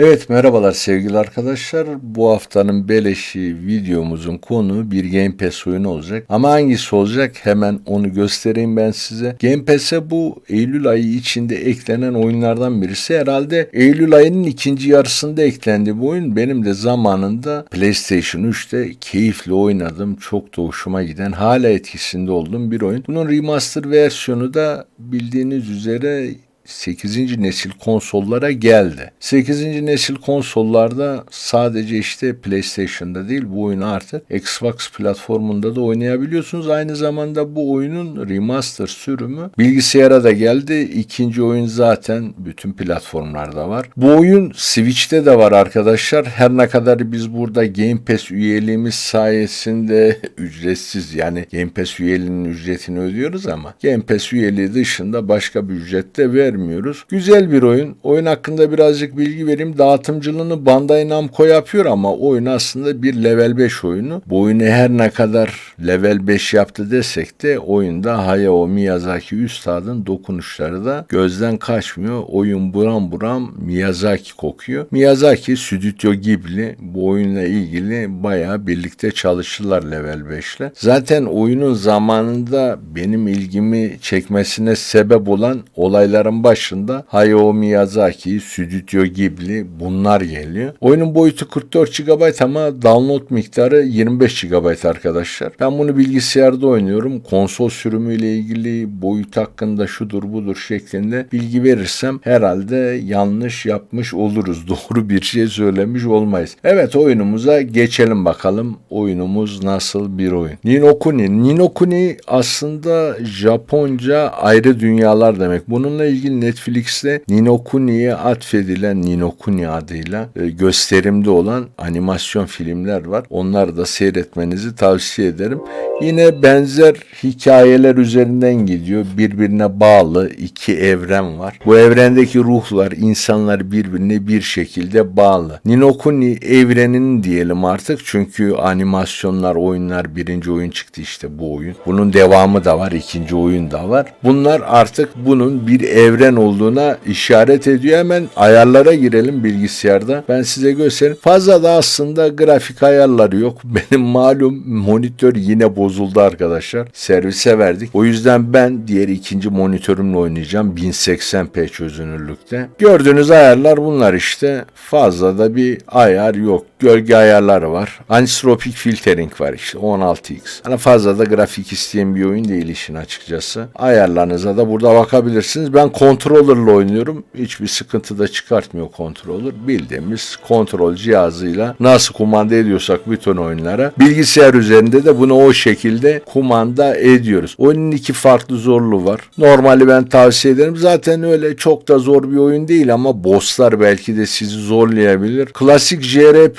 Evet merhabalar sevgili arkadaşlar. Bu haftanın beleşi videomuzun konu bir Game Pass oyunu olacak. Ama hangisi olacak hemen onu göstereyim ben size. Game Pass'e bu Eylül ayı içinde eklenen oyunlardan birisi. Herhalde Eylül ayının ikinci yarısında eklendi bu oyun. Benim de zamanında PlayStation 3'te keyifli oynadım. Çok da hoşuma giden hala etkisinde olduğum bir oyun. Bunun remaster versiyonu da bildiğiniz üzere 8. nesil konsollara geldi. 8. nesil konsollarda sadece işte PlayStation'da değil bu oyunu artık Xbox platformunda da oynayabiliyorsunuz. Aynı zamanda bu oyunun remaster sürümü bilgisayara da geldi. İkinci oyun zaten bütün platformlarda var. Bu oyun Switch'te de var arkadaşlar. Her ne kadar biz burada Game Pass üyeliğimiz sayesinde ücretsiz yani Game Pass üyeliğinin ücretini ödüyoruz ama Game Pass üyeliği dışında başka bir ücret de vermiyoruz. Güzel bir oyun. Oyun hakkında birazcık bilgi vereyim. Dağıtımcılığını Bandai Namco yapıyor ama oyun aslında bir level 5 oyunu. Bu oyunu her ne kadar level 5 yaptı desek de oyunda Hayao Miyazaki üstadın dokunuşları da gözden kaçmıyor. Oyun buram buram Miyazaki kokuyor. Miyazaki Stüdyo Ghibli bu oyunla ilgili bayağı birlikte çalışırlar level 5 ile. Zaten oyunun zamanında benim ilgimi çekmesine sebep olan olayların başında Hayao Miyazaki, Stüdyo Ghibli bunlar geliyor. Oyunun boyutu 44 GB ama download miktarı 25 GB arkadaşlar. Ben bunu bilgisayarda oynuyorum. Konsol sürümüyle ilgili boyut hakkında şudur budur şeklinde bilgi verirsem herhalde yanlış yapmış oluruz. Doğru bir şey söylemiş olmayız. Evet oyunumuza geçelim bakalım. Oyunumuz nasıl bir oyun? Ninokuni. Ninokuni aslında Japonca ayrı dünyalar demek. Bununla ilgili Netflix'te Ninokuni'ye atfedilen Ninokuni adıyla e, gösterimde olan animasyon filmler var. Onları da seyretmenizi tavsiye ederim. Yine benzer hikayeler üzerinden gidiyor. Birbirine bağlı iki evren var. Bu evrendeki ruhlar, insanlar birbirine bir şekilde bağlı. Ninokuni evreninin diyelim artık çünkü animasyonlar, oyunlar birinci oyun çıktı işte bu oyun. Bunun devamı da var, ikinci oyun da var. Bunlar artık bunun bir evren olduğuna işaret ediyor. Hemen ayarlara girelim bilgisayarda. Ben size göstereyim. Fazla da aslında grafik ayarları yok. Benim malum monitör yine bozuldu arkadaşlar. Servise verdik. O yüzden ben diğer ikinci monitörümle oynayacağım. 1080p çözünürlükte. Gördüğünüz ayarlar bunlar işte. Fazla da bir ayar yok. Gölge ayarları var. Anisotropic filtering var işte 16x. Hani fazla da grafik isteyen bir oyun değil işin açıkçası. Ayarlarınıza da burada bakabilirsiniz. Ben controller'la oynuyorum. Hiçbir sıkıntı da çıkartmıyor controller. Bildiğimiz kontrol cihazıyla nasıl kumanda ediyorsak bütün oyunlara bilgisayar üzerinde de bunu o şekilde kumanda ediyoruz. Oyunun iki farklı zorluğu var. Normali ben tavsiye ederim. Zaten öyle çok da zor bir oyun değil ama bosslar belki de sizi zorlayabilir. Klasik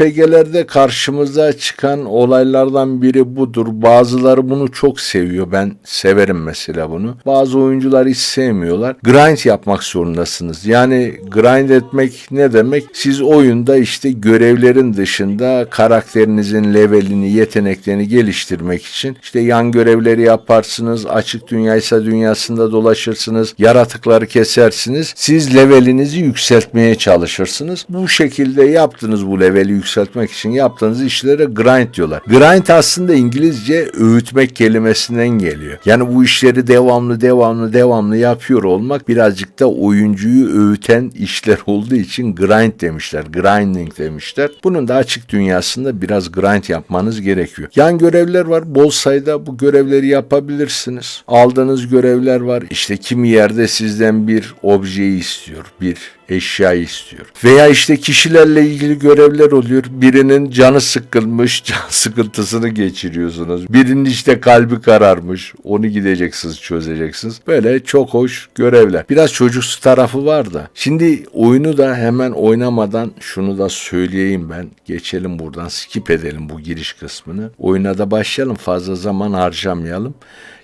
JRPG'lerde karşımıza çıkan olaylardan biri budur. Bazıları bunu çok seviyor. Ben severim mesela bunu. Bazı oyuncular hiç sevmiyorlar. Grind yapmak zorundasınız. Yani grind etmek ne demek? Siz oyunda işte görevlerin dışında karakterinizin levelini, yeteneklerini geliştirmek için işte yan görevleri yaparsınız. Açık dünyaysa dünyasında dolaşırsınız. Yaratıkları kesersiniz. Siz levelinizi yükseltmeye çalışırsınız. Bu şekilde yaptığınız bu leveli yükseltmek için yaptığınız işlere grind diyorlar. Grind aslında İngilizce öğütmek kelimesinden geliyor. Yani bu işleri devamlı devamlı devamlı yapıyor olmak birazcık da oyuncuyu öğüten işler olduğu için grind demişler. Grinding demişler. Bunun da açık dünyasında biraz grind yapmanız gerekiyor. Yan görevler var. Bol sayıda bu görevleri yapabilirsiniz. Aldığınız görevler var. İşte kimi yerde sizden bir objeyi istiyor. Bir eşya istiyor. Veya işte kişilerle ilgili görevler oluyor. Birinin canı sıkılmış, can sıkıntısını geçiriyorsunuz. Birinin işte kalbi kararmış. Onu gideceksiniz, çözeceksiniz. Böyle çok hoş görevler. Biraz çocuksu tarafı var da. Şimdi oyunu da hemen oynamadan şunu da söyleyeyim ben. Geçelim buradan skip edelim bu giriş kısmını. Oyuna da başlayalım. Fazla zaman harcamayalım.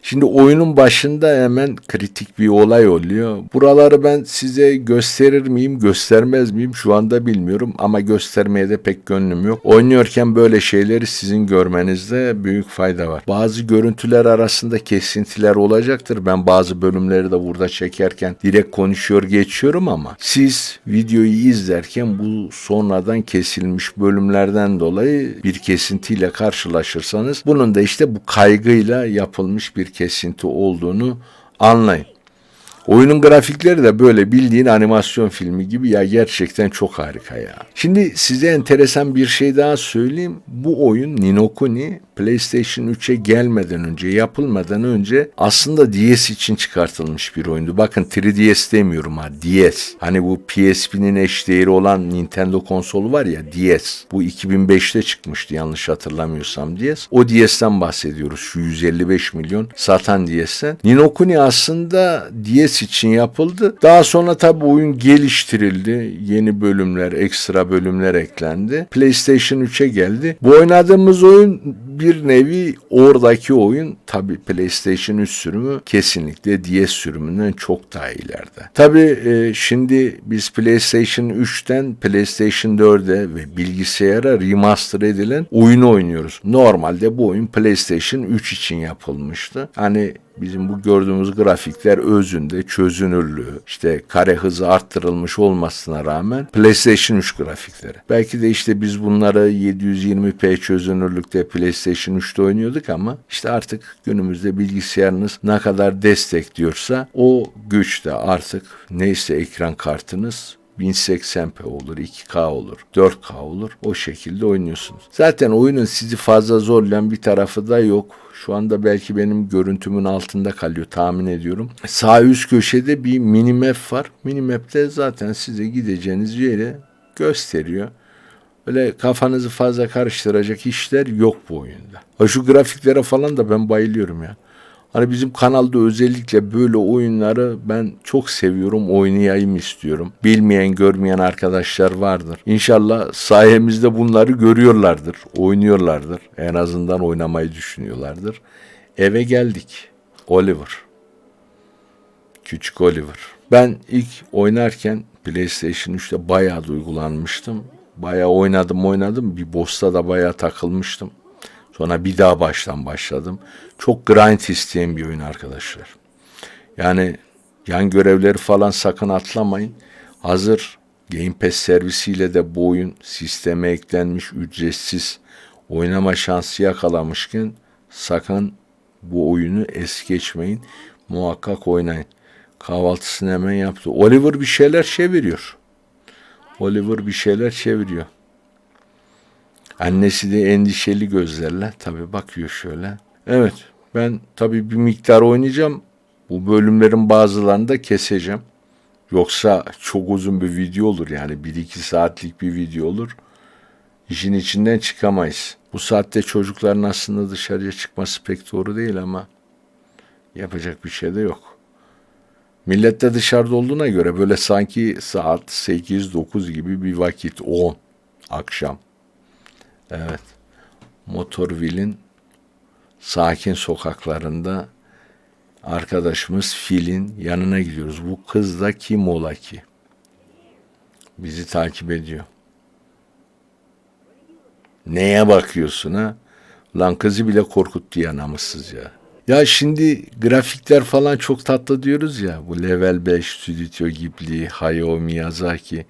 Şimdi oyunun başında hemen kritik bir olay oluyor. Buraları ben size gösterir miyim, göstermez miyim şu anda bilmiyorum ama göstermeye de pek gönlüm yok. Oynuyorken böyle şeyleri sizin görmenizde büyük fayda var. Bazı görüntüler arasında kesintiler olacaktır. Ben bazı bölümleri de burada çekerken direkt konuşuyor geçiyorum ama siz videoyu izlerken bu sonradan kesilmiş bölümlerden dolayı bir kesintiyle karşılaşırsanız bunun da işte bu kaygıyla yapılmış bir kesinti olduğunu anlayın. Oyunun grafikleri de böyle bildiğin animasyon filmi gibi ya gerçekten çok harika ya. Şimdi size enteresan bir şey daha söyleyeyim. Bu oyun Ninokuni PlayStation 3'e gelmeden önce, yapılmadan önce aslında DS için çıkartılmış bir oyundu. Bakın 3DS demiyorum ha, DS. Hani bu PSP'nin eşdeğeri olan Nintendo konsolu var ya DS. Bu 2005'te çıkmıştı yanlış hatırlamıyorsam DS. O DS'ten bahsediyoruz. Şu 155 milyon satan DS'ten. Ninokuni aslında DS için yapıldı. Daha sonra tabii oyun geliştirildi. Yeni bölümler, ekstra bölümler eklendi. PlayStation 3'e geldi. Bu oynadığımız oyun bir nevi oradaki oyun tabii PlayStation 3 sürümü kesinlikle DS sürümünden çok daha ileride. Tabii e, şimdi biz PlayStation 3'ten PlayStation 4'e ve bilgisayara remaster edilen oyunu oynuyoruz. Normalde bu oyun PlayStation 3 için yapılmıştı. Hani bizim bu gördüğümüz grafikler özünde çözünürlüğü, işte kare hızı arttırılmış olmasına rağmen PlayStation 3 grafikleri. Belki de işte biz bunları 720p çözünürlükte PlayStation 3'te oynuyorduk ama işte artık günümüzde bilgisayarınız ne kadar destekliyorsa o güçte artık neyse ekran kartınız 1080p olur, 2K olur, 4K olur. O şekilde oynuyorsunuz. Zaten oyunun sizi fazla zorlayan bir tarafı da yok. Şu anda belki benim görüntümün altında kalıyor tahmin ediyorum. Sağ üst köşede bir minimap var. Minimap'te zaten size gideceğiniz yeri gösteriyor. Öyle kafanızı fazla karıştıracak işler yok bu oyunda. Ha şu grafiklere falan da ben bayılıyorum ya. Hani bizim kanalda özellikle böyle oyunları ben çok seviyorum, oynayayım istiyorum. Bilmeyen, görmeyen arkadaşlar vardır. İnşallah sayemizde bunları görüyorlardır, oynuyorlardır. En azından oynamayı düşünüyorlardır. Eve geldik. Oliver. Küçük Oliver. Ben ilk oynarken PlayStation 3'te bayağı duygulanmıştım. Bayağı oynadım oynadım. Bir boss'ta da bayağı takılmıştım. Sonra bir daha baştan başladım. Çok grind isteyen bir oyun arkadaşlar. Yani yan görevleri falan sakın atlamayın. Hazır Game Pass servisiyle de bu oyun sisteme eklenmiş ücretsiz oynama şansı yakalamışken sakın bu oyunu es geçmeyin. Muhakkak oynayın. Kahvaltısını hemen yaptı. Oliver bir şeyler çeviriyor. Oliver bir şeyler çeviriyor. Annesi de endişeli gözlerle tabi bakıyor şöyle. Evet ben tabi bir miktar oynayacağım. Bu bölümlerin bazılarını da keseceğim. Yoksa çok uzun bir video olur yani 1-2 saatlik bir video olur. İşin içinden çıkamayız. Bu saatte çocukların aslında dışarıya çıkması pek doğru değil ama yapacak bir şey de yok. Millet de dışarıda olduğuna göre böyle sanki saat 8-9 gibi bir vakit 10 akşam. Evet. Motorville'in sakin sokaklarında arkadaşımız Fil'in yanına gidiyoruz. Bu kız da kim ola ki? Bizi takip ediyor. Neye bakıyorsun ha? Lan kızı bile korkuttu ya namussuz ya. Ya şimdi grafikler falan çok tatlı diyoruz ya. Bu Level 5, Studio Ghibli, Hayao Miyazaki.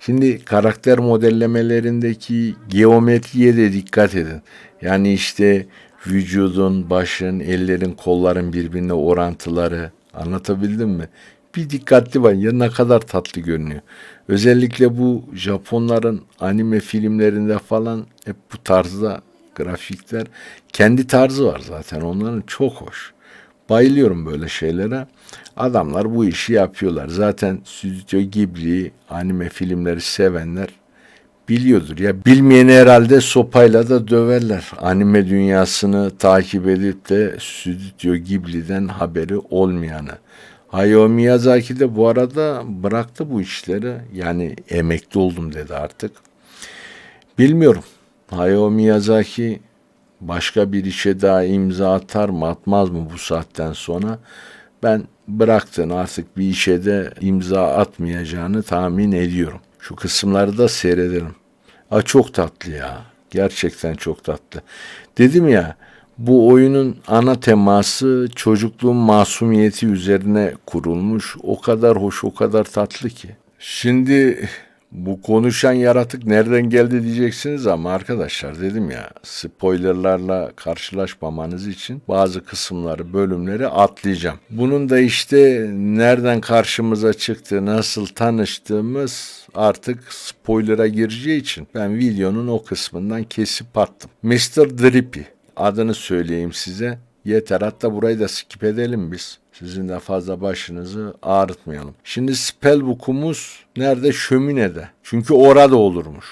Şimdi karakter modellemelerindeki geometriye de dikkat edin. Yani işte vücudun, başın, ellerin, kolların birbirine orantıları anlatabildim mi? Bir dikkatli var ya ne kadar tatlı görünüyor. Özellikle bu Japonların anime filmlerinde falan hep bu tarzda grafikler. Kendi tarzı var zaten onların çok hoş. Bayılıyorum böyle şeylere. Adamlar bu işi yapıyorlar. Zaten Stüdyo Ghibli, anime filmleri sevenler biliyordur. Ya bilmeyeni herhalde sopayla da döverler. Anime dünyasını takip edip de Stüdyo Ghibli'den haberi olmayanı. Hayao Miyazaki de bu arada bıraktı bu işleri. Yani emekli oldum dedi artık. Bilmiyorum. Hayao Miyazaki başka bir işe daha imza atar mı atmaz mı bu saatten sonra ben bıraktın artık bir işe de imza atmayacağını tahmin ediyorum. Şu kısımları da seyredelim. Aa, çok tatlı ya. Gerçekten çok tatlı. Dedim ya bu oyunun ana teması çocukluğun masumiyeti üzerine kurulmuş. O kadar hoş, o kadar tatlı ki. Şimdi bu konuşan yaratık nereden geldi diyeceksiniz ama arkadaşlar dedim ya spoilerlarla karşılaşmamanız için bazı kısımları bölümleri atlayacağım. Bunun da işte nereden karşımıza çıktı, nasıl tanıştığımız artık spoiler'a gireceği için ben videonun o kısmından kesip attım. Mr. Drippy adını söyleyeyim size. Yeter hatta burayı da skip edelim biz. Sizin de fazla başınızı ağrıtmayalım. Şimdi spellbook'umuz nerede? Şöminede. Çünkü orada olurmuş.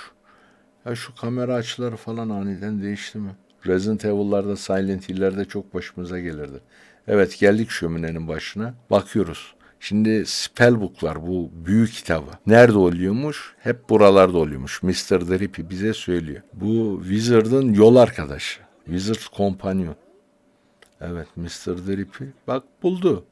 Ya şu kamera açıları falan aniden değişti mi? Resident Evil'larda, Silent Hill'lerde çok başımıza gelirdi. Evet geldik şöminenin başına. Bakıyoruz. Şimdi spellbook'lar bu büyük kitabı. Nerede oluyormuş? Hep buralarda oluyormuş. Mr. Drippy bize söylüyor. Bu Wizard'ın yol arkadaşı. Wizard Companion. Evet Mr. Drippy. Bak buldu.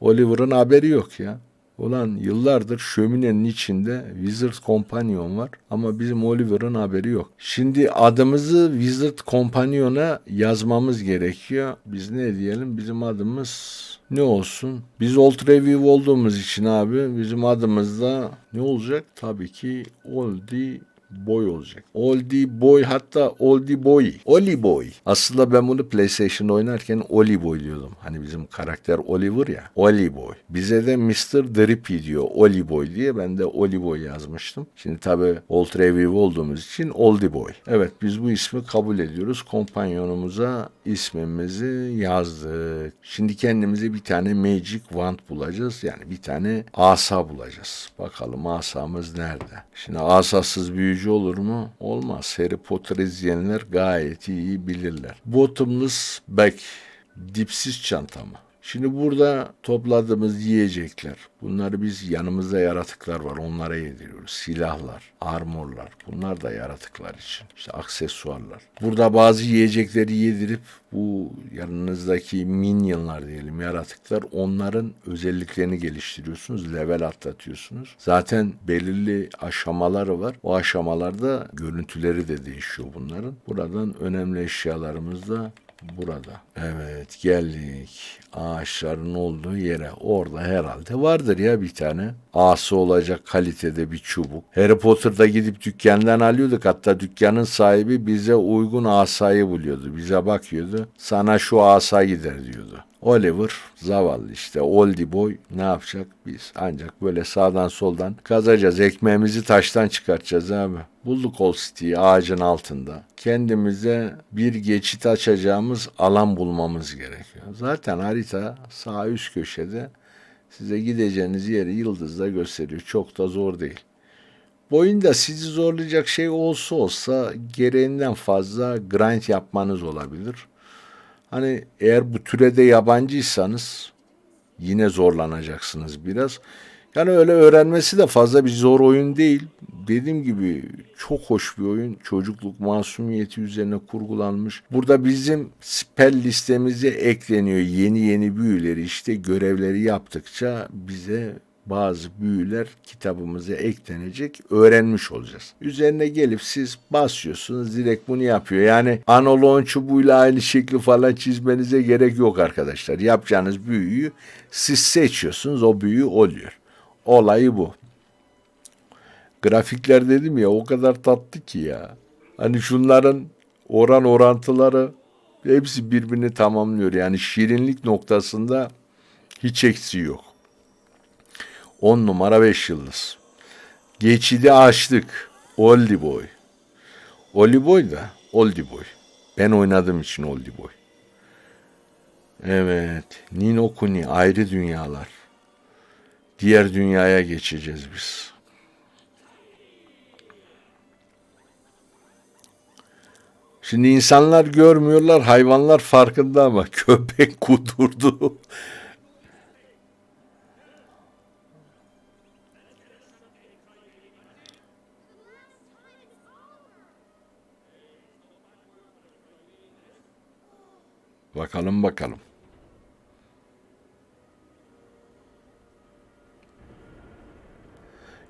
Oliver'ın haberi yok ya. Ulan yıllardır şöminenin içinde Wizard Companion var ama bizim Oliver'ın haberi yok. Şimdi adımızı Wizard Companion'a yazmamız gerekiyor. Biz ne diyelim? Bizim adımız ne olsun? Biz Old Review olduğumuz için abi bizim adımız da ne olacak? Tabii ki Oldie boy olacak. Oldie boy hatta oldie boy. Oli boy. Aslında ben bunu PlayStation'da oynarken Oli boy diyordum. Hani bizim karakter Oliver ya. Oli boy. Bize de Mr. Drippy diyor. Oli boy diye ben de Oli boy yazmıştım. Şimdi tabi Old Review olduğumuz için Oldie boy. Evet biz bu ismi kabul ediyoruz. Kompanyonumuza ismimizi yazdık. Şimdi kendimize bir tane Magic Wand bulacağız. Yani bir tane asa bulacağız. Bakalım asamız nerede? Şimdi asasız büyücü olur mu? Olmaz. Harry Potter izleyenler gayet iyi bilirler. Bottomless bag. Dipsiz çanta mı? Şimdi burada topladığımız yiyecekler. Bunları biz yanımızda yaratıklar var. Onlara yediriyoruz. Silahlar, armorlar. Bunlar da yaratıklar için. İşte aksesuarlar. Burada bazı yiyecekleri yedirip bu yanınızdaki minyonlar diyelim yaratıklar onların özelliklerini geliştiriyorsunuz. Level atlatıyorsunuz. Zaten belirli aşamaları var. O aşamalarda görüntüleri de değişiyor bunların. Buradan önemli eşyalarımız da burada. Evet geldik ağaçların olduğu yere. Orada herhalde vardır ya bir tane. Ası olacak kalitede bir çubuk. Harry Potter'da gidip dükkandan alıyorduk. Hatta dükkanın sahibi bize uygun asayı buluyordu. Bize bakıyordu. Sana şu asa gider diyordu. Oliver zavallı işte oldie boy ne yapacak biz ancak böyle sağdan soldan kazacağız ekmeğimizi taştan çıkartacağız abi. Bulduk Old City'yi ağacın altında. Kendimize bir geçit açacağımız alan bulmamız gerekiyor. Zaten harita sağ üst köşede size gideceğiniz yeri yıldızla gösteriyor. Çok da zor değil. Boyunda sizi zorlayacak şey olsa olsa gereğinden fazla grind yapmanız olabilir. Hani eğer bu türede yabancıysanız yine zorlanacaksınız biraz. Yani öyle öğrenmesi de fazla bir zor oyun değil. Dediğim gibi çok hoş bir oyun. Çocukluk masumiyeti üzerine kurgulanmış. Burada bizim spell listemize ekleniyor yeni yeni büyüleri işte görevleri yaptıkça bize bazı büyüler kitabımıza eklenecek öğrenmiş olacağız. Üzerine gelip siz basıyorsunuz direkt bunu yapıyor. Yani analog çubuğuyla aynı şekli falan çizmenize gerek yok arkadaşlar. Yapacağınız büyüyü siz seçiyorsunuz o büyü oluyor. Olayı bu. Grafikler dedim ya o kadar tatlı ki ya. Hani şunların oran orantıları hepsi birbirini tamamlıyor. Yani şirinlik noktasında hiç eksiği yok. 10 numara 5 yıldız. Geçidi açtık. Oldie Boy. Oldie Boy da Oldie Boy. Ben oynadığım için Oldie Boy. Evet. Nino Kuni ayrı dünyalar. Diğer dünyaya geçeceğiz biz. Şimdi insanlar görmüyorlar, hayvanlar farkında ama köpek kudurdu. Bakalım bakalım.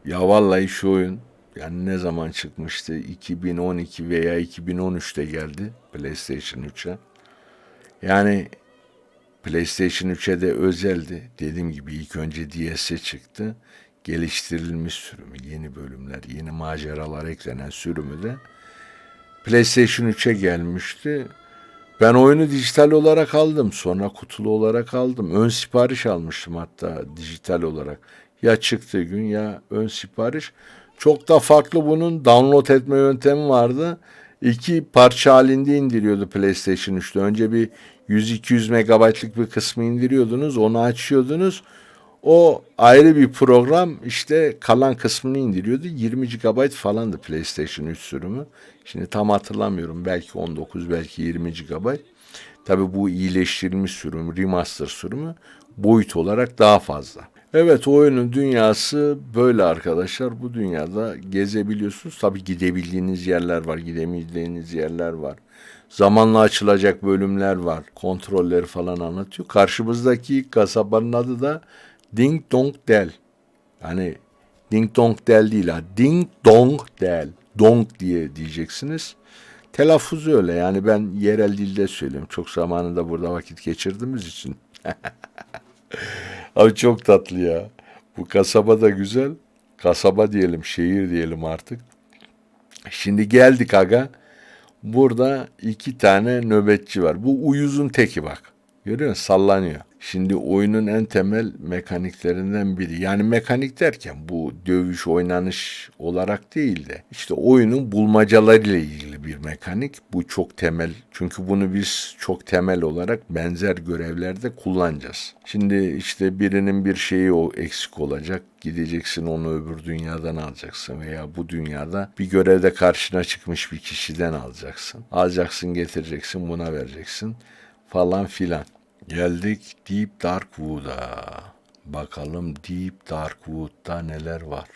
Ya vallahi şu oyun yani ne zaman çıkmıştı? 2012 veya 2013'te geldi PlayStation 3'e. Yani PlayStation 3'e de özeldi. Dediğim gibi ilk önce DS'e çıktı. Geliştirilmiş sürümü, yeni bölümler, yeni maceralar eklenen sürümü de PlayStation 3'e gelmişti. Ben oyunu dijital olarak aldım. Sonra kutulu olarak aldım. Ön sipariş almıştım hatta dijital olarak. Ya çıktığı gün ya ön sipariş. Çok da farklı bunun download etme yöntemi vardı. İki parça halinde indiriyordu PlayStation 3'te. Önce bir 100-200 megabaytlık bir kısmı indiriyordunuz. Onu açıyordunuz. O ayrı bir program işte kalan kısmını indiriyordu. 20 GB falandı PlayStation 3 sürümü. Şimdi tam hatırlamıyorum. Belki 19 belki 20 GB. Tabi bu iyileştirilmiş sürüm, remaster sürümü boyut olarak daha fazla. Evet oyunun dünyası böyle arkadaşlar. Bu dünyada gezebiliyorsunuz. Tabi gidebildiğiniz yerler var, gidemeyeceğiniz yerler var. Zamanla açılacak bölümler var. Kontrolleri falan anlatıyor. Karşımızdaki kasabanın adı da Ding Dong Del. Yani Ding Dong Del değil ha. Ding Dong Del. Dong diye diyeceksiniz. Telaffuzu öyle yani ben yerel dilde söylüyorum. Çok zamanında burada vakit geçirdiğimiz için. Abi çok tatlı ya. Bu kasaba da güzel. Kasaba diyelim, şehir diyelim artık. Şimdi geldik aga. Burada iki tane nöbetçi var. Bu uyuzun teki bak. Görüyor musun? Sallanıyor. Şimdi oyunun en temel mekaniklerinden biri. Yani mekanik derken bu dövüş oynanış olarak değil de işte oyunun bulmacalarıyla ilgili bir mekanik. Bu çok temel. Çünkü bunu biz çok temel olarak benzer görevlerde kullanacağız. Şimdi işte birinin bir şeyi o eksik olacak. Gideceksin onu öbür dünyadan alacaksın veya bu dünyada bir görevde karşına çıkmış bir kişiden alacaksın. Alacaksın getireceksin buna vereceksin falan filan. Geldik Deep Dark Wood'a. Bakalım Deep Dark Wood'da neler var.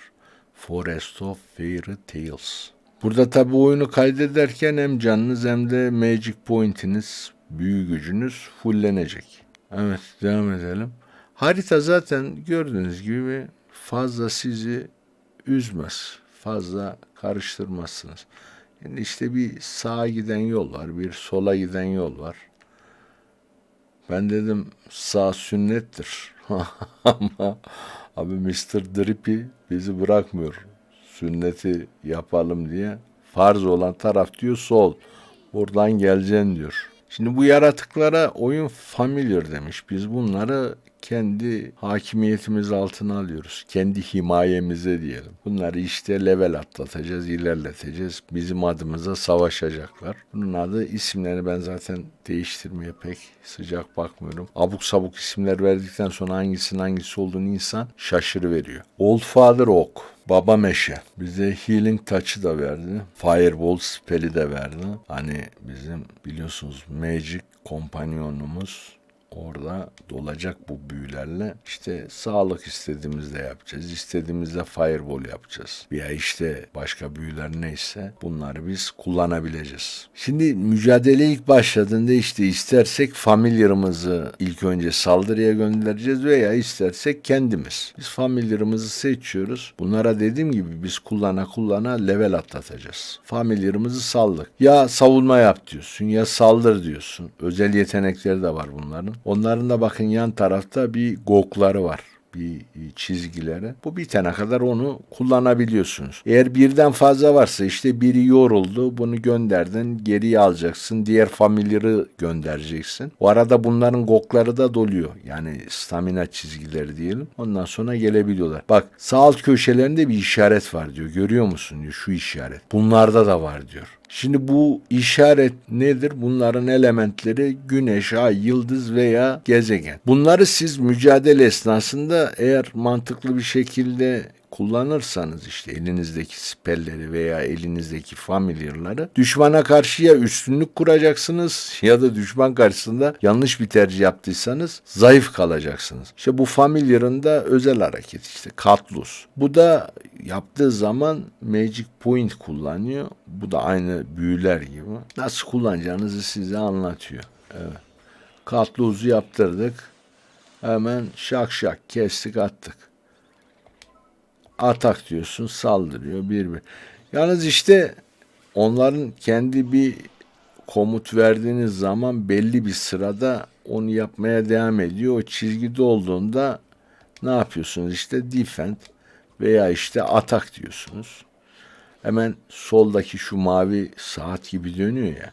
Forest of Fairy Tales. Burada tabi oyunu kaydederken hem canınız hem de Magic Point'iniz, büyü gücünüz fullenecek. Evet devam edelim. Harita zaten gördüğünüz gibi fazla sizi üzmez. Fazla karıştırmazsınız. Yani işte bir sağa giden yol var, bir sola giden yol var. Ben dedim sağ sünnettir. Ama abi Mr. Drippy bizi bırakmıyor. Sünneti yapalım diye. Farz olan taraf diyor sol. Buradan geleceksin diyor. Şimdi bu yaratıklara oyun familiar demiş. Biz bunları kendi hakimiyetimiz altına alıyoruz. Kendi himayemize diyelim. Bunları işte level atlatacağız, ilerleteceğiz. Bizim adımıza savaşacaklar. Bunun adı isimlerini ben zaten değiştirmeye pek sıcak bakmıyorum. Abuk sabuk isimler verdikten sonra hangisinin hangisi olduğunu insan şaşırıveriyor. Old Father Oak. Baba Meşe. Bize Healing Touch'ı da verdi. Fireball spell'i de verdi. Hani bizim biliyorsunuz Magic kompanyonumuz orada dolacak bu büyülerle. İşte sağlık istediğimizde yapacağız. istediğimizde fireball yapacağız. Veya işte başka büyüler neyse bunları biz kullanabileceğiz. Şimdi mücadele ilk başladığında işte istersek familiarımızı ilk önce saldırıya göndereceğiz veya istersek kendimiz. Biz familiarımızı seçiyoruz. Bunlara dediğim gibi biz kullana kullana level atlatacağız. Familiarımızı saldık. Ya savunma yap diyorsun ya saldır diyorsun. Özel yetenekleri de var bunların. Onların da bakın yan tarafta bir gokları var bir çizgileri. Bu bitene kadar onu kullanabiliyorsunuz. Eğer birden fazla varsa işte biri yoruldu bunu gönderdin geriye alacaksın. Diğer familiarı göndereceksin. O arada bunların gokları da doluyor. Yani stamina çizgileri diyelim. Ondan sonra gelebiliyorlar. Bak sağ alt köşelerinde bir işaret var diyor. Görüyor musun diyor şu işaret. Bunlarda da var diyor. Şimdi bu işaret nedir? Bunların elementleri güneş, ay, yıldız veya gezegen. Bunları siz mücadele esnasında eğer mantıklı bir şekilde kullanırsanız işte elinizdeki spelleri veya elinizdeki familiarları düşmana karşı ya üstünlük kuracaksınız ya da düşman karşısında yanlış bir tercih yaptıysanız zayıf kalacaksınız. İşte bu familiarın da özel hareket işte katlus. Bu da yaptığı zaman magic point kullanıyor. Bu da aynı büyüler gibi. Nasıl kullanacağınızı size anlatıyor. Evet. Katlı uzu yaptırdık. Hemen şak şak kestik attık. Atak diyorsun saldırıyor bir bir. Yalnız işte onların kendi bir komut verdiğiniz zaman belli bir sırada onu yapmaya devam ediyor. O çizgide olduğunda ne yapıyorsunuz? İşte defend veya işte atak diyorsunuz. Hemen soldaki şu mavi saat gibi dönüyor ya.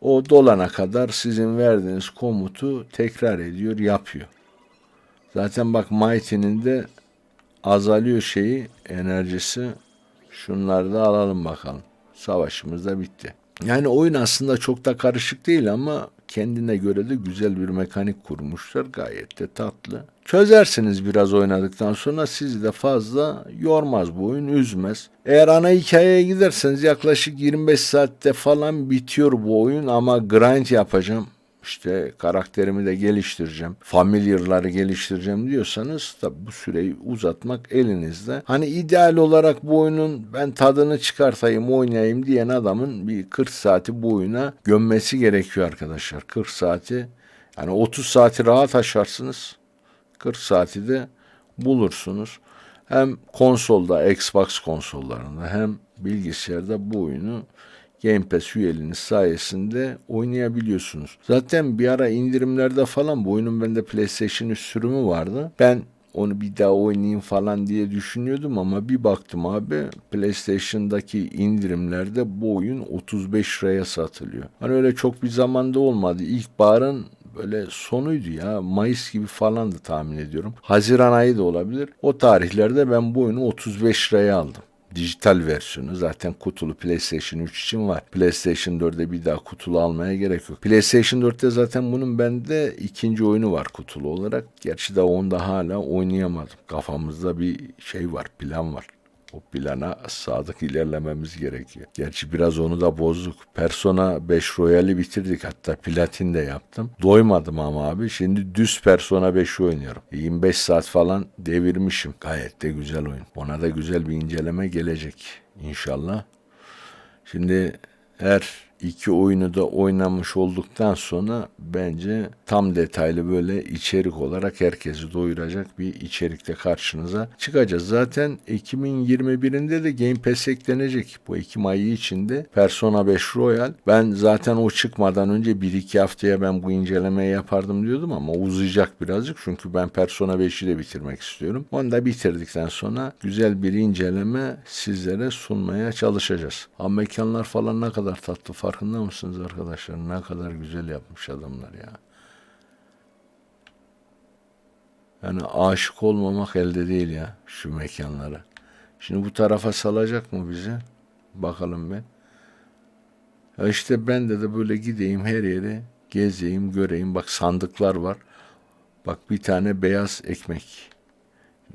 O dolana kadar sizin verdiğiniz komutu tekrar ediyor, yapıyor. Zaten bak Mighty'nin de azalıyor şeyi, enerjisi. Şunları da alalım bakalım. Savaşımız da bitti. Yani oyun aslında çok da karışık değil ama kendine göre de güzel bir mekanik kurmuşlar. Gayet de tatlı. Çözersiniz biraz oynadıktan sonra sizi de fazla yormaz bu oyun, üzmez. Eğer ana hikayeye giderseniz yaklaşık 25 saatte falan bitiyor bu oyun ama grind yapacağım işte karakterimi de geliştireceğim, familiarları geliştireceğim diyorsanız tabi bu süreyi uzatmak elinizde. Hani ideal olarak bu oyunun ben tadını çıkartayım, oynayayım diyen adamın bir 40 saati bu oyuna gömmesi gerekiyor arkadaşlar. 40 saati yani 30 saati rahat aşarsınız. 40 saati de bulursunuz. Hem konsolda, Xbox konsollarında hem bilgisayarda bu oyunu Game Pass üyeliğiniz sayesinde oynayabiliyorsunuz. Zaten bir ara indirimlerde falan bu oyunun bende PlayStation 3 sürümü vardı. Ben onu bir daha oynayayım falan diye düşünüyordum ama bir baktım abi PlayStation'daki indirimlerde bu oyun 35 liraya satılıyor. Hani öyle çok bir zamanda olmadı. İlkbaharın böyle sonuydu ya. Mayıs gibi falandı tahmin ediyorum. Haziran ayı da olabilir. O tarihlerde ben bu oyunu 35 liraya aldım dijital versiyonu zaten kutulu PlayStation 3 için var. PlayStation 4'e bir daha kutulu almaya gerek yok. PlayStation 4'te zaten bunun bende ikinci oyunu var kutulu olarak. Gerçi de onda hala oynayamadım. Kafamızda bir şey var, plan var. O plana sadık ilerlememiz gerekiyor. Gerçi biraz onu da bozduk. Persona 5 Royale'i bitirdik. Hatta platin de yaptım. Doymadım ama abi. Şimdi düz Persona 5 oynuyorum. 25 saat falan devirmişim. Gayet de güzel oyun. Ona da güzel bir inceleme gelecek. İnşallah. Şimdi her iki oyunu da oynamış olduktan sonra bence tam detaylı böyle içerik olarak herkesi doyuracak bir içerikte karşınıza çıkacağız. Zaten Ekim'in 21'inde de Game Pass eklenecek. Bu Ekim ayı içinde Persona 5 Royal. Ben zaten o çıkmadan önce 1-2 haftaya ben bu incelemeyi yapardım diyordum ama uzayacak birazcık. Çünkü ben Persona 5'i de bitirmek istiyorum. Onu da bitirdikten sonra güzel bir inceleme sizlere sunmaya çalışacağız. Ama mekanlar falan ne kadar tatlı fark Farkında mısınız arkadaşlar? Ne kadar güzel yapmış adamlar ya. Yani aşık olmamak elde değil ya şu mekanlara. Şimdi bu tarafa salacak mı bizi? Bakalım ben. Ya işte ben de de böyle gideyim her yere gezeyim, göreyim. Bak sandıklar var. Bak bir tane beyaz ekmek.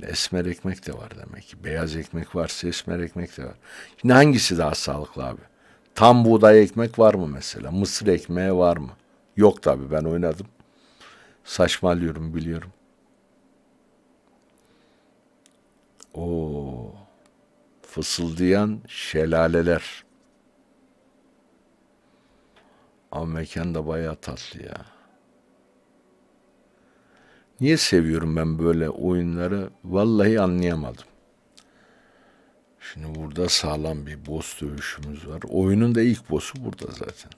Esmer ekmek de var demek ki. Beyaz ekmek varsa esmer ekmek de var. Şimdi hangisi daha sağlıklı abi? Tam buğday ekmek var mı mesela? Mısır ekmeği var mı? Yok tabi ben oynadım. Saçmalıyorum biliyorum. O fısıldayan şelaleler. Ama mekan da bayağı tatlı ya. Niye seviyorum ben böyle oyunları? Vallahi anlayamadım. Şimdi burada sağlam bir boss dövüşümüz var. Oyunun da ilk boss'u burada zaten.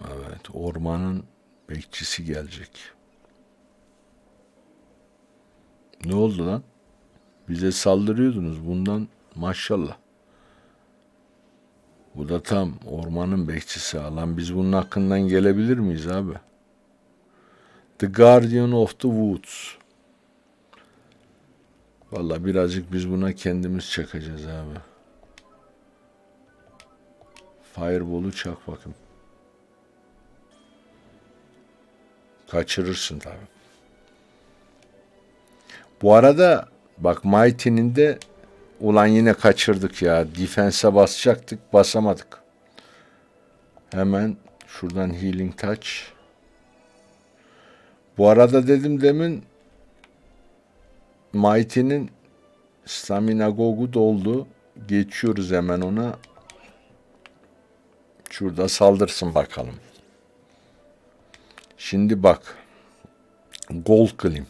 Evet, ormanın bekçisi gelecek. Ne oldu lan? Bize saldırıyordunuz bundan maşallah. Bu da tam ormanın bekçisi. Lan biz bunun hakkından gelebilir miyiz abi? The Guardian of the Woods. Valla birazcık biz buna kendimiz çakacağız abi. Fireball'u çak bakın. Kaçırırsın tabi. Bu arada bak Mighty'nin de ulan yine kaçırdık ya. Defense'e basacaktık basamadık. Hemen şuradan healing touch. Bu arada dedim demin Mighty'nin Stamina Gogu doldu. Geçiyoruz hemen ona. Şurada saldırsın bakalım. Şimdi bak. Gold Climb.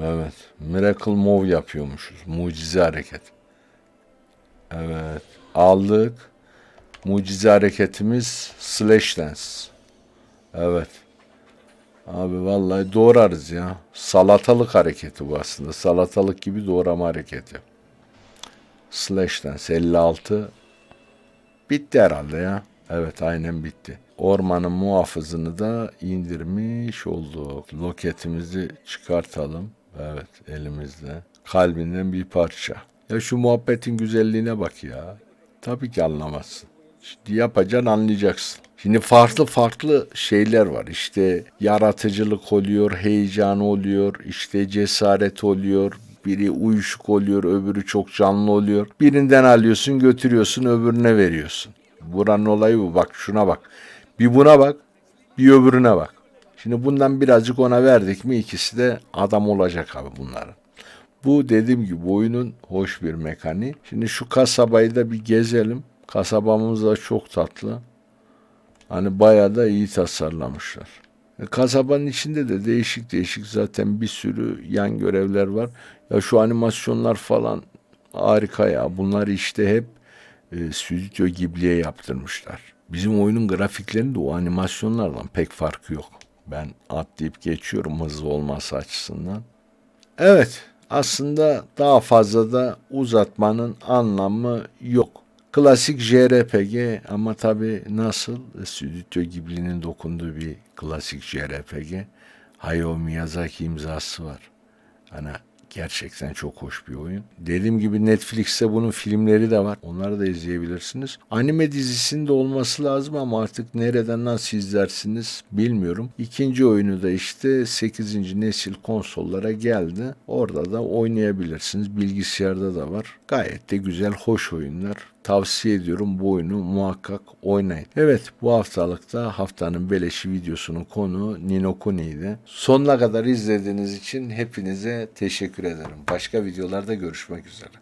Evet. Miracle Move yapıyormuşuz. Mucize hareket. Evet. Aldık. Mucize hareketimiz Slash Dance. Evet. Abi vallahi doğrarız ya. Salatalık hareketi bu aslında. Salatalık gibi doğrama hareketi. Slash Dance 56. Bitti herhalde ya. Evet aynen bitti. Ormanın muhafızını da indirmiş olduk. Loketimizi çıkartalım. Evet elimizde. Kalbinden bir parça. Ya şu muhabbetin güzelliğine bak ya. Tabii ki anlamazsın. Şimdi yapacaksın anlayacaksın. Şimdi farklı farklı şeyler var. İşte yaratıcılık oluyor, heyecan oluyor, işte cesaret oluyor. Biri uyuşuk oluyor, öbürü çok canlı oluyor. Birinden alıyorsun, götürüyorsun, öbürüne veriyorsun. Buranın olayı bu. Bak şuna bak. Bir buna bak, bir öbürüne bak. Şimdi bundan birazcık ona verdik mi ikisi de adam olacak abi bunların. Bu dediğim gibi oyunun hoş bir mekaniği. Şimdi şu kasabayı da bir gezelim. Kasabamız da çok tatlı. Hani bayağı da iyi tasarlamışlar. E, Kasabanın içinde de değişik değişik zaten bir sürü yan görevler var. Ya şu animasyonlar falan harika ya. Bunlar işte hep e, Stüdyo Ghibli'ye yaptırmışlar. Bizim oyunun grafiklerinde o animasyonlardan pek farkı yok. Ben atlayıp geçiyorum hızlı olması açısından. Evet, aslında daha fazla da uzatmanın anlamı yok. Klasik JRPG ama tabi nasıl Stüdyo Ghibli'nin dokunduğu bir klasik JRPG. Hayao Miyazaki imzası var. Hani gerçekten çok hoş bir oyun. Dediğim gibi Netflix'te bunun filmleri de var. Onları da izleyebilirsiniz. Anime dizisinde olması lazım ama artık nereden nasıl izlersiniz bilmiyorum. İkinci oyunu da işte 8. nesil konsollara geldi. Orada da oynayabilirsiniz. Bilgisayarda da var. Gayet de güzel, hoş oyunlar. Tavsiye ediyorum bu oyunu muhakkak oynayın. Evet bu haftalıkta haftanın beleşi videosunun konu Nino Kuni'ydi. Sonuna kadar izlediğiniz için hepinize teşekkür ederim. Başka videolarda görüşmek üzere.